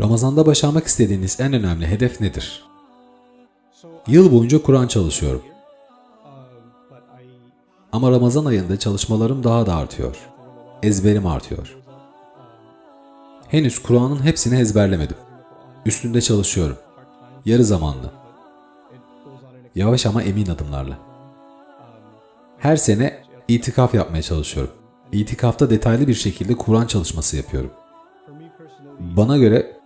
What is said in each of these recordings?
Ramazanda başarmak istediğiniz en önemli hedef nedir? Yıl boyunca Kur'an çalışıyorum. Ama Ramazan ayında çalışmalarım daha da artıyor. Ezberim artıyor. Henüz Kur'an'ın hepsini ezberlemedim. Üstünde çalışıyorum. Yarı zamanlı. Yavaş ama emin adımlarla. Her sene itikaf yapmaya çalışıyorum. İtikafta detaylı bir şekilde Kur'an çalışması yapıyorum. Bana göre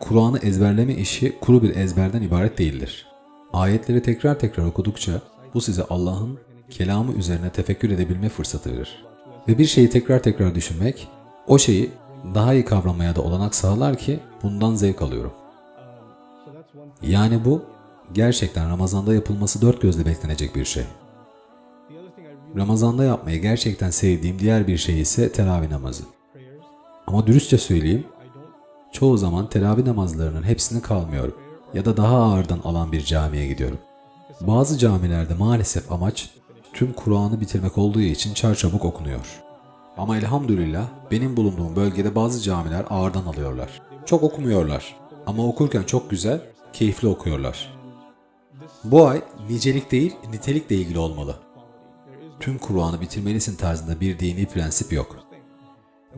Kur'an'ı ezberleme işi kuru bir ezberden ibaret değildir. Ayetleri tekrar tekrar okudukça bu size Allah'ın kelamı üzerine tefekkür edebilme fırsatı verir. Ve bir şeyi tekrar tekrar düşünmek, o şeyi daha iyi kavramaya da olanak sağlar ki bundan zevk alıyorum. Yani bu gerçekten Ramazan'da yapılması dört gözle beklenecek bir şey. Ramazan'da yapmayı gerçekten sevdiğim diğer bir şey ise teravih namazı. Ama dürüstçe söyleyeyim, çoğu zaman teravih namazlarının hepsini kalmıyorum ya da daha ağırdan alan bir camiye gidiyorum. Bazı camilerde maalesef amaç tüm Kur'an'ı bitirmek olduğu için çarçabuk okunuyor. Ama elhamdülillah benim bulunduğum bölgede bazı camiler ağırdan alıyorlar. Çok okumuyorlar ama okurken çok güzel, keyifli okuyorlar. Bu ay nicelik değil, nitelikle ilgili olmalı. Tüm Kur'an'ı bitirmelisin tarzında bir dini prensip yok.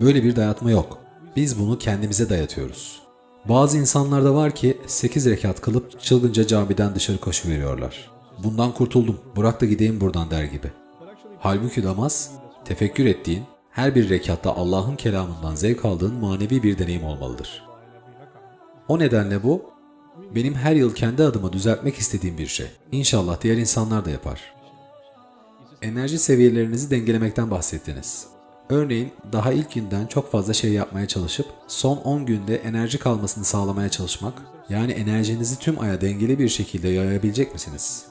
Böyle bir dayatma yok. Biz bunu kendimize dayatıyoruz. Bazı insanlar da var ki 8 rekat kılıp çılgınca camiden dışarı koşuveriyorlar. Bundan kurtuldum, bırak da gideyim buradan der gibi. Halbuki namaz, tefekkür ettiğin, her bir rekatta Allah'ın kelamından zevk aldığın manevi bir deneyim olmalıdır. O nedenle bu, benim her yıl kendi adıma düzeltmek istediğim bir şey. İnşallah diğer insanlar da yapar. Enerji seviyelerinizi dengelemekten bahsettiniz. Örneğin daha ilk günden çok fazla şey yapmaya çalışıp son 10 günde enerji kalmasını sağlamaya çalışmak, yani enerjinizi tüm aya dengeli bir şekilde yayabilecek misiniz?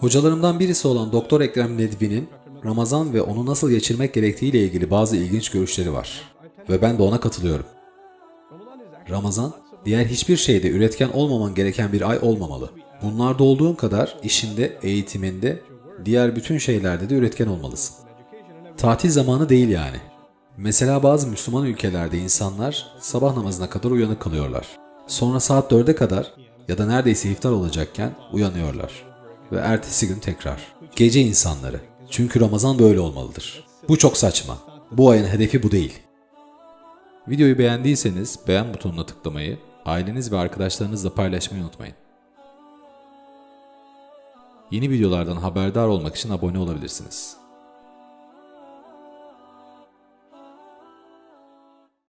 Hocalarımdan birisi olan Doktor Ekrem Nedvi'nin Ramazan ve onu nasıl geçirmek gerektiği ile ilgili bazı ilginç görüşleri var. Ve ben de ona katılıyorum. Ramazan, diğer hiçbir şeyde üretken olmaman gereken bir ay olmamalı. Bunlarda olduğun kadar işinde, eğitiminde, diğer bütün şeylerde de üretken olmalısın. Tatil zamanı değil yani. Mesela bazı Müslüman ülkelerde insanlar sabah namazına kadar uyanık kalıyorlar. Sonra saat 4'e kadar ya da neredeyse iftar olacakken uyanıyorlar. Ve ertesi gün tekrar. Gece insanları. Çünkü Ramazan böyle olmalıdır. Bu çok saçma. Bu ayın hedefi bu değil. Videoyu beğendiyseniz beğen butonuna tıklamayı, aileniz ve arkadaşlarınızla paylaşmayı unutmayın. Yeni videolardan haberdar olmak için abone olabilirsiniz.